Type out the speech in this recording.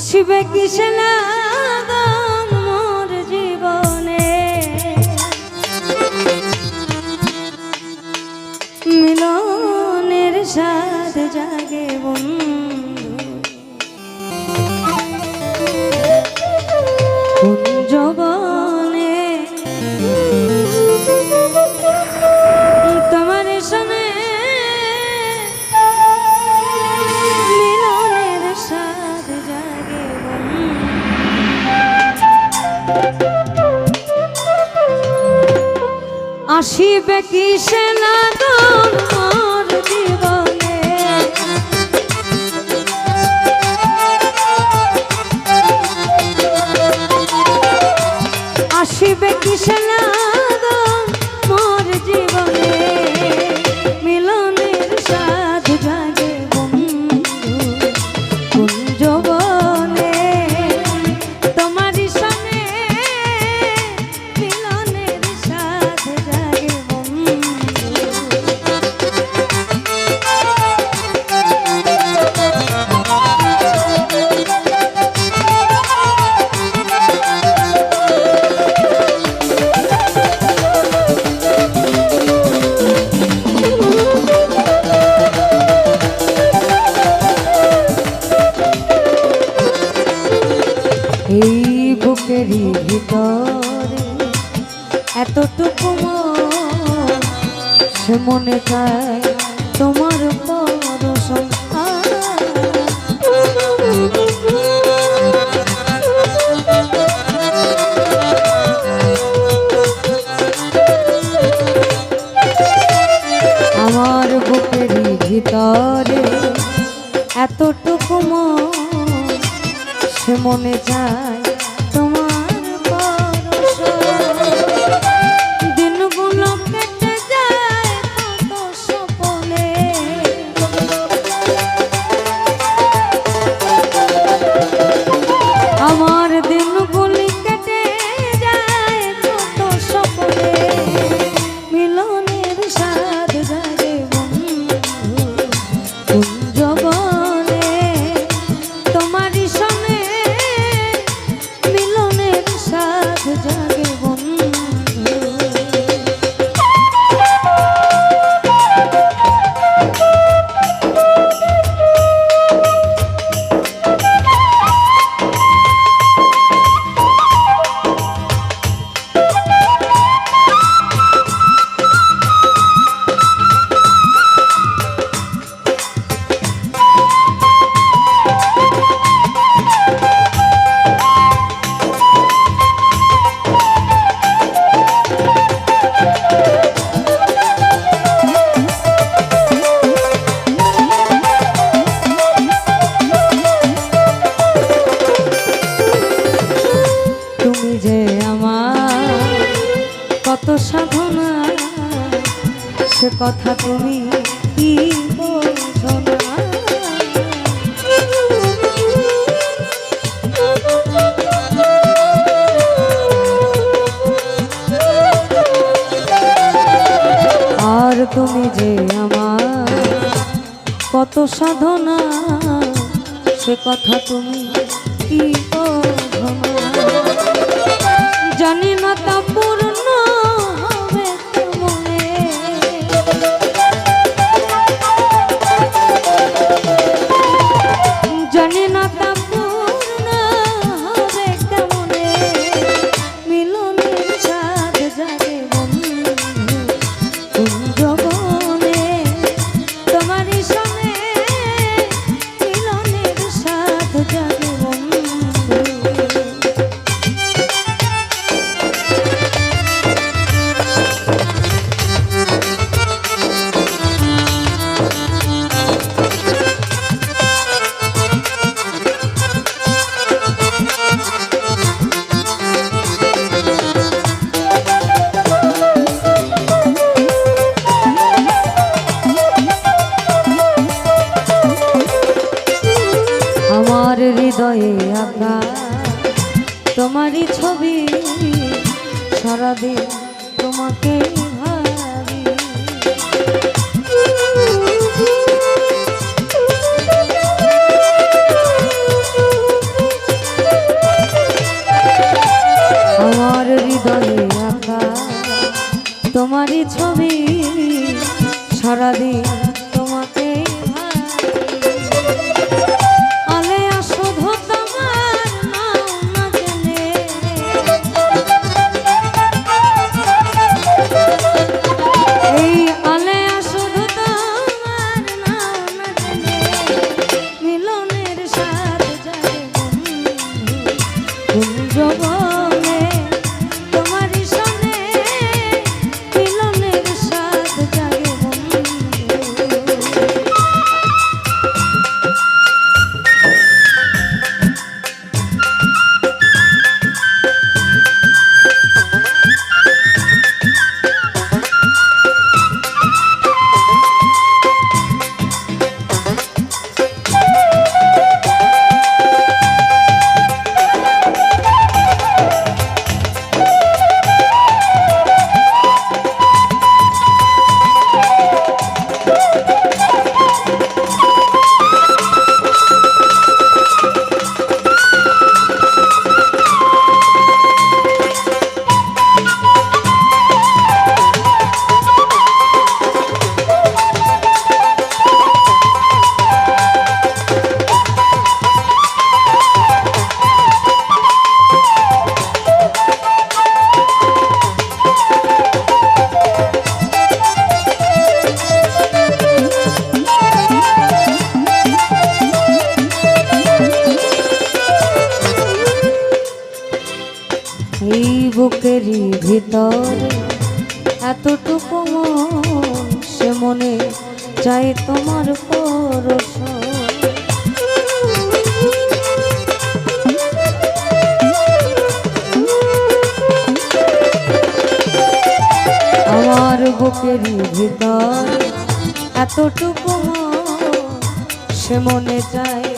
আসবে কিসনা জীবনে। মিলনের সাথ জাগে বন্ধু। শিব কৃষ্ণ এই বুকেরই ভিতরে এতটুকু সে মনে চায় সে কথা তুমি কি বলছো না? আর তুমি যে আমার কত সাধনা, সে কথা তুমি কি জানি না তাপ যাবে তোমাকে আমার হৃদয়ে আঁকা তোমারই ছবি সারাদিন বুকেরই ভিতরে এতটুকু মন, সে মনে চাই তোমার পরশ। আমার বুকেরই ভিতর এতটুকু মন, সে মনে চাই